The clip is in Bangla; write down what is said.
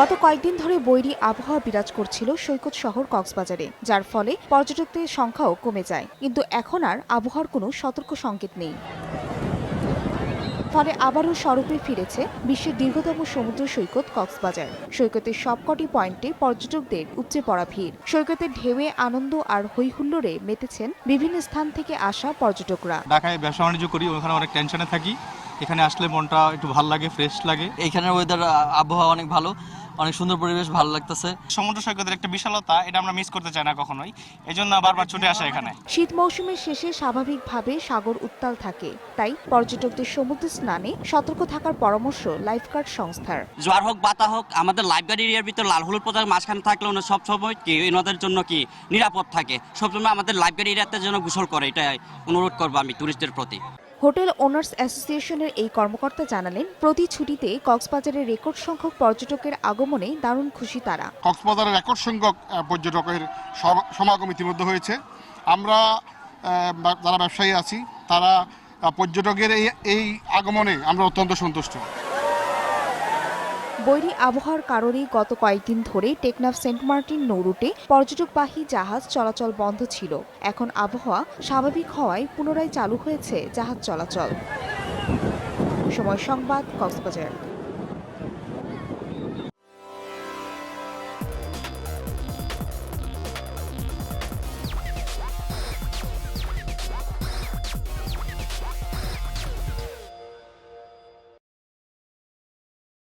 গত কয়েকদিন ধরে বৈরী আবহাওয়া বিরাজ করছিল সৈকত শহর কক্সবাজারে, যার ফলে পর্যটকদের সংখ্যাও কমে যায়। কিন্তু এখন আর আবহাওয়ার কোনো সতর্ক সংকেত নেই। ফলে আবারও স্বরূপে ফিরেছে বিশ্বের দীর্ঘতম সমুদ্র সৈকত কক্সবাজার। সৈকতের সবকটি পয়েন্টে পর্যটকদের উপচে পড়া ভিড়। সৈকতের ঢেউয়ে আনন্দ আর হৈহুল্লোড়ে মেতেছেন বিভিন্ন স্থান থেকে আসা পর্যটকরা। ঢাকায় ব্যবসা বাণিজ্য করি, ওখানে অনেক টেনশনে থাকি। এখানে আসলে মনটা একটু ভালো লাগে ফ্রেশ লাগে। এইখানের ওয়েদার আবহাওয়া অনেক ভালো অনেক সুন্দর পরিবেশ ভালো লাগতেছে। সমুদ্র সৈকতের একটা বিশালতা এটা আমরা মিস করতে চাই না কখনোই। এই জন্য বারবার ছুটে আসা এখানে। শীত মৌসুমের শেষে স্বাভাবিকভাবে সাগর উত্তাল থাকে। তাই পর্যটকদের সমুদ্র স্নানে সতর্ক থাকার পরামর্শ লাইফগার্ড সংস্থার। জোয়ার হোক বাতা হোক আমাদের লাইফগার্ড এরিয়ার ভিতর লাল হলুদ পতাকা মাঝখানে থাকলে ওনার সব সময় কি ওনাদের জন্য কি নিরাপদ থাকে? সবসময় আমাদের লাইফগার্ড এরিয়াতে যেন গোসল করে এটাই অনুরোধ করব আমি টুরিস্টের প্রতি। হোটেল ওনার্স অ্যাসোসিয়েশনের এই কর্মকর্তা জানালেন, প্রতি ছুটিতে কক্সবাজারের রেকর্ড সংখ্যক পর্যটকের আগমনে দারুণ খুশি তারা। কক্সবাজারের রেকর্ড সংখ্যক পর্যটকের সমাগম ইতিমধ্যে হয়েছে। আমরা যারা ব্যবসায়ী আছি, তারা পর্যটকের এই এই আগমনে আমরা অত্যন্ত সন্তুষ্ট। বৈরী আবহাওয়ার কারণে গত কয়েকদিন ধরে টেকনাফ সেন্ট মার্টিন নৌরুটে পর্যটকবাহী জাহাজ চলাচল বন্ধ ছিল। এখন আবহাওয়া স্বাভাবিক হওয়ায় পুনরায় চালু হয়েছে জাহাজ চলাচল। সময় সংবাদ, কক্সবাজার।